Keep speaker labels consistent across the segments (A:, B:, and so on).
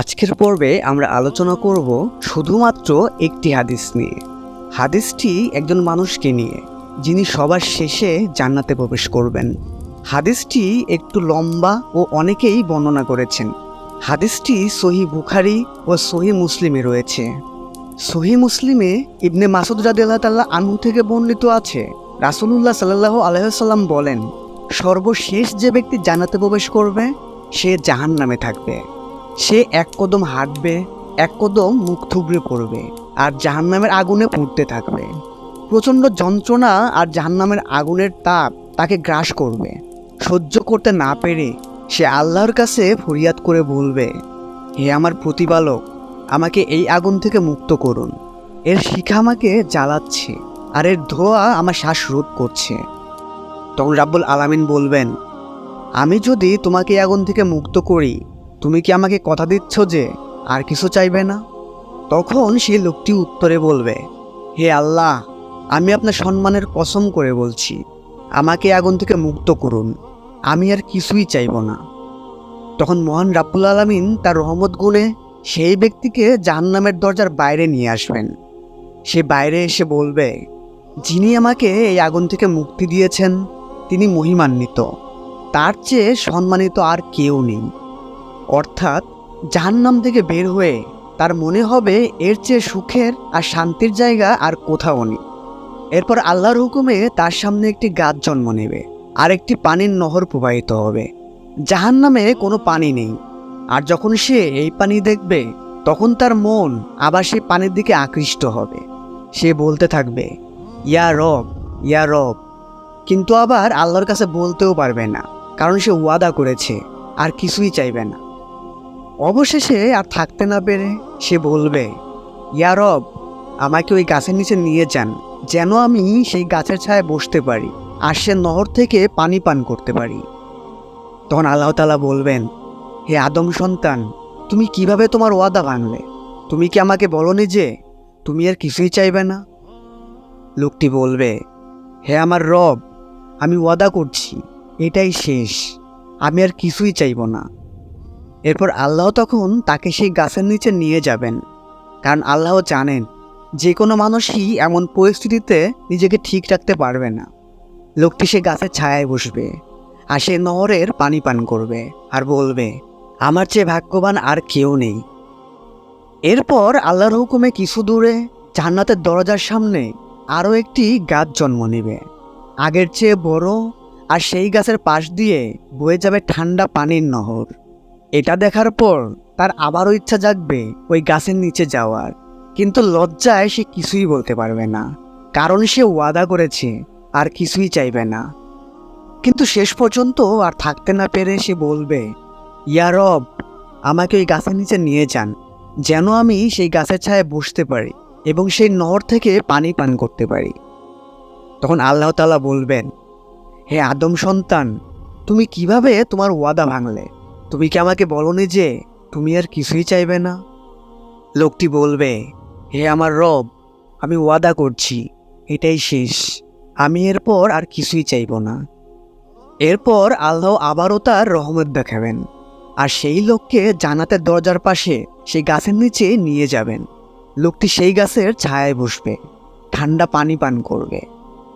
A: আজকের পর্বে আমরা আলোচনা করব শুধুমাত্র একটি হাদিস নিয়ে। হাদিসটি একজন মানুষকে নিয়ে, যিনি সবার শেষে জান্নাতে প্রবেশ করবেন। হাদিসটি একটু লম্বা ও অনেকেই বর্ণনা করেছেন। হাদিসটি সহি বুখারি ও সহি মুসলিমে রয়েছে। সহি মুসলিমে ইবনে মাসুদ রাদিয়াল্লাহ তাল্লাহ আনহু থেকে বর্ণিত আছে, রাসুলুল্লাহ সাল্লাহ আলহাম বলেন, সর্বশেষ যে ব্যক্তি জান্নাতে প্রবেশ করবে, সে জাহান নামে থাকবে। সে এক কদম হাঁটবে, এক কদম মুখ থুবড়ে পড়বে আর জাহান্নামের আগুনে পুড়তে থাকবে। প্রচণ্ড যন্ত্রণা আর জাহান্নামের আগুনের তাপ তাকে গ্রাস করবে। সহ্য করতে না পেরে সে আল্লাহর কাছে ফরিয়াদ করে বলবে, হে আমার প্রতিপালক, আমাকে এই আগুন থেকে মুক্ত করুন। এর শিখা আমাকে জ্বালাচ্ছে আর এর ধোয়া আমার শ্বাস রোধ করছে। তখন রাব্বুল আলামিন বলবেন, আমি যদি তোমাকে এই আগুন থেকে মুক্ত করি তুমি কি আমাকে কথা দিচ্ছ যে আর কিছু চাইবে না? তখন সেই লোকটি উত্তরে বলবে, হে আল্লাহ, আমি আপনার সম্মানের কসম করে বলছি, আমাকে আগুন থেকে মুক্ত করুন, আমি আর কিছুই চাইব না। তখন মহান রাব্বুল আলামিন তার রহমত গুণে সেই ব্যক্তিকে জাহান্নামের দরজার বাইরে নিয়ে আসবেন। সে বাইরে এসে বলবে, যিনি আমাকে এই আগুন থেকে মুক্তি দিয়েছেন, তিনি মহিমান্বিত। তার চেয়ে সম্মানিত আর কেউ নেই। অর্থাৎ জাহান্নাম থেকে বের হয়ে তার মনে হবে এর চেয়ে সুখের আর শান্তির জায়গা আর কোথাও নেই। এরপর আল্লাহর হুকুমে তার সামনে একটি গাছ জন্ম নেবে আর একটি পানির নহর প্রবাহিত হবে। জাহান্নামে কোনো পানি নেই। আর যখন সে এই পানি দেখবে, তখন তার মন আবার সেই পানির দিকে আকৃষ্ট হবে। সে বলতে থাকবে, ইয়া রব ইয়া রব। কিন্তু আবার আল্লাহর কাছে বলতেও পারবে না, কারণ সে ওয়াদা করেছে, আর কিছুই চাইবে না। অবশেষে আর থাকতে না পেরে সে বলবে, ইয়া রব, আমাকে ওই গাছের নিচে নিয়ে যান, যেন আমি সেই গাছের ছায়ায় বসতে পারি আর সে নহর থেকে পানি পান করতে পারি। তখন আল্লাহ তালা বলবেন, হে আদম সন্তান, তুমি কীভাবে তোমার ওয়াদা ভাঙলে তুমি কি আমাকে বলনি যে তুমি আর কিছুই চাইবে না? লোকটি বলবে, হে আমার রব, আমি ওয়াদা করছি, এটাই শেষ, আমি আর কিছুই চাইব না। এরপর আল্লাহ তখন তাকে সেই গাছের নিচে নিয়ে যাবেন। কারণ আল্লাহ জানেন, যে কোনো মানুষই এমন পরিস্থিতিতে নিজেকে ঠিক রাখতে পারবে না। লোকটি সে গাছের ছায়ায় বসবে আর সে নহরের পানি পান করবে আর বলবে, আমার চেয়ে ভাগ্যবান আর কেউ নেই। এরপর আল্লাহর হুকুমে কিছু দূরে জান্নাতের দরজার সামনে আরও একটি গাছ জন্ম নেবে। আগের চেয়ে বড় আর সেই গাছের পাশ দিয়ে বয়ে যাবে ঠান্ডা পানির নহর। এটা দেখার পর তার আবারও ইচ্ছা জাগবে ওই গাছের নিচে যাওয়ার। কিন্তু লজ্জায় সে কিছুই বলতে পারবে না। কারণ সে ওয়াদা করেছে, আর কিছুই চাইবে না। কিন্তু শেষ পর্যন্ত আর থাকতে না পেরে সে বলবে, ইয়া রব, আমাকে ওই গাছের নিচে নিয়ে যান, যেন আমি সেই গাছের ছায়ায় বসতে পারি এবং সেই নহর থেকে পানি পান করতে পারি। তখন আল্লাহ তালা বলবেন, হে আদম সন্তান, তুমি কীভাবে তোমার ওয়াদা ভাঙলে? তুমি কি আমাকে বলনি যে তুমি আর কিছুই চাইবে না? লোকটি বলবে, হে আমার রব, আমি ওয়াদা করছি, এটাই শেষ। আমি এরপর আর কিছুই চাইব না। এরপর আল্লাহ আবারও তার রহমত দেখাবেন, আর সেই লোককে জানাতের দরজার পাশে সেই গাছের নিচে নিয়ে যাবেন। লোকটি সেই গাছের ছায়ায় বসবে, ঠান্ডা পানি পান করবে।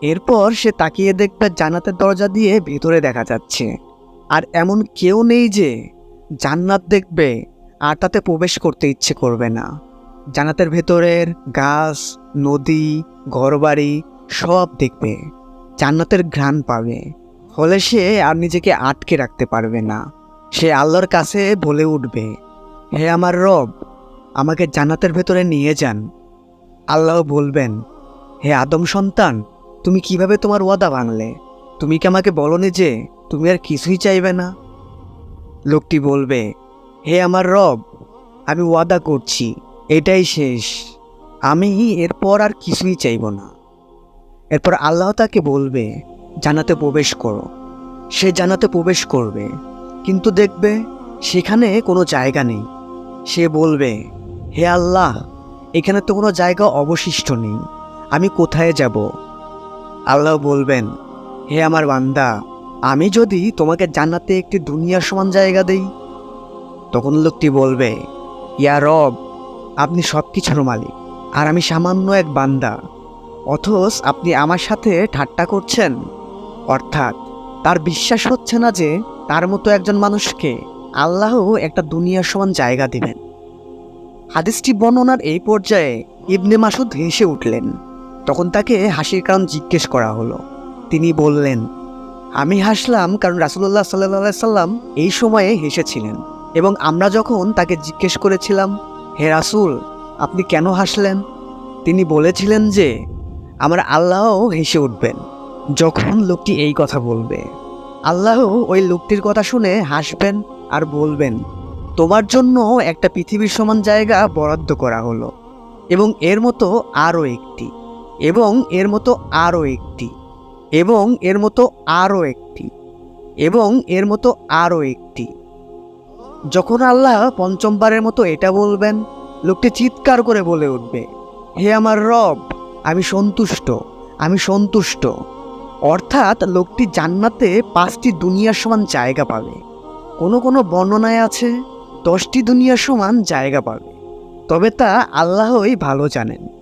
A: এরপর সে তাকিয়ে দেখবে জান্নাতের দরজা দিয়ে ভেতরে দেখা যাচ্ছে। আর এমন কেউ নেই যে জান্নাত দেখবে আর তাতে প্রবেশ করতে ইচ্ছে করবে না। জান্নাতের ভেতরের গাছ, নদী, ঘরবাড়ি সব দেখবে। জান্নাতের ঘ্রাণ পাবে। ফলে সে আর নিজেকে আটকে রাখতে পারবে না। সে আল্লাহর কাছে বলে উঠবে, হে আমার রব, আমাকে জান্নাতের ভেতরে নিয়ে যান। আল্লাহ বলবেন, হে আদম সন্তান, তুমি কীভাবে তোমার ওয়াদা ভাঙলে? তুমি কি আমাকে বলনি যে তুমি আর কিছুই চাইবে না? লোকটি বলবে, হে আমার রব, আমি ওয়াদা করছি, এটাই শেষ। আমি এরপর আর কিছুই চাইব না। এরপর আল্লাহ তাকে বলবে জানাতে প্রবেশ করো। সে জানাতে প্রবেশ করবে, কিন্তু দেখবে সেখানে কোনো জায়গা নেই। সে বলবে, হে আল্লাহ, এখানে তো কোনো জায়গা অবশিষ্ট নেই, আমি কোথায় যাব? আল্লাহ বলবেন হে আমার বান্দা, আমি যদি তোমাকে জান্নাতে একটি দুনিয়ার সমান জায়গা দেই, তখন লোকটি বলবে, ইয়া রব, আপনি সব কিছুর মালিক, আর আমি সামান্য এক বান্দা, অথচ আপনি আমার সাথে ঠাট্টা করছেন। অর্থাৎ তার বিশ্বাস হচ্ছে না যে তার মতো একজন মানুষকে আল্লাহ একটা দুনিয়ার সমান জায়গা দিবেন। হাদিসটি বর্ণনার এই পর্যায়ে ইবনে মাসুদ হেসে উঠলেন। তখন তাকে হাসির কারণ জিজ্ঞেস করা হলো। তিনি বললেন, আমি হাসলাম কারণ রাসুল্লাহ সাল্লাহ সাল্লাম এই সময়ে হেসেছিলেন এবং আমরা যখন তাকে জিজ্ঞেস করেছিলাম, হে রাসুল, আপনি কেন হাসলেন? তিনি বলেছিলেন যে, আমার আল্লাহও হেসে উঠবেন যখন লোকটি এই কথা বলবে। আল্লাহ ওই লোকটির কথা শুনে হাসবেন আর বলবেন, তোমার জন্য একটা পৃথিবীর সমান জায়গা বরাদ্দ করা হলো এবং এর মতো আরও একটি এবং এর মতো আরও একটি। এবং এর মতো আরও একটি, এবং এর মতো আরও একটি। যখন আল্লাহ পঞ্চমবারের মতো এটা বলবেন, লোকটি চিৎকার করে বলে উঠবে, হে আমার রব, আমি সন্তুষ্ট আমি সন্তুষ্ট। অর্থাৎ লোকটি জান্নাতে পাঁচটি দুনিয়ার সমান জায়গা পাবে। কোনো কোনো বর্ণনায় আছে, দশটি দুনিয়ার সমান জায়গা পাবে। তবে তা আল্লাহই ভালো জানেন।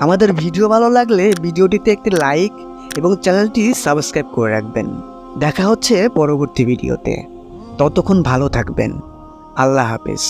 A: আমাদের ভিডিও ভালো লাগলে ভিডিওটিতে একটি লাইক এবং চ্যানেলটি সাবস্ক্রাইব করে রাখবেন। দেখা হচ্ছে পরবর্তী ভিডিওতে। ততক্ষণ ভালো থাকবেন। আল্লাহ হাফেজ।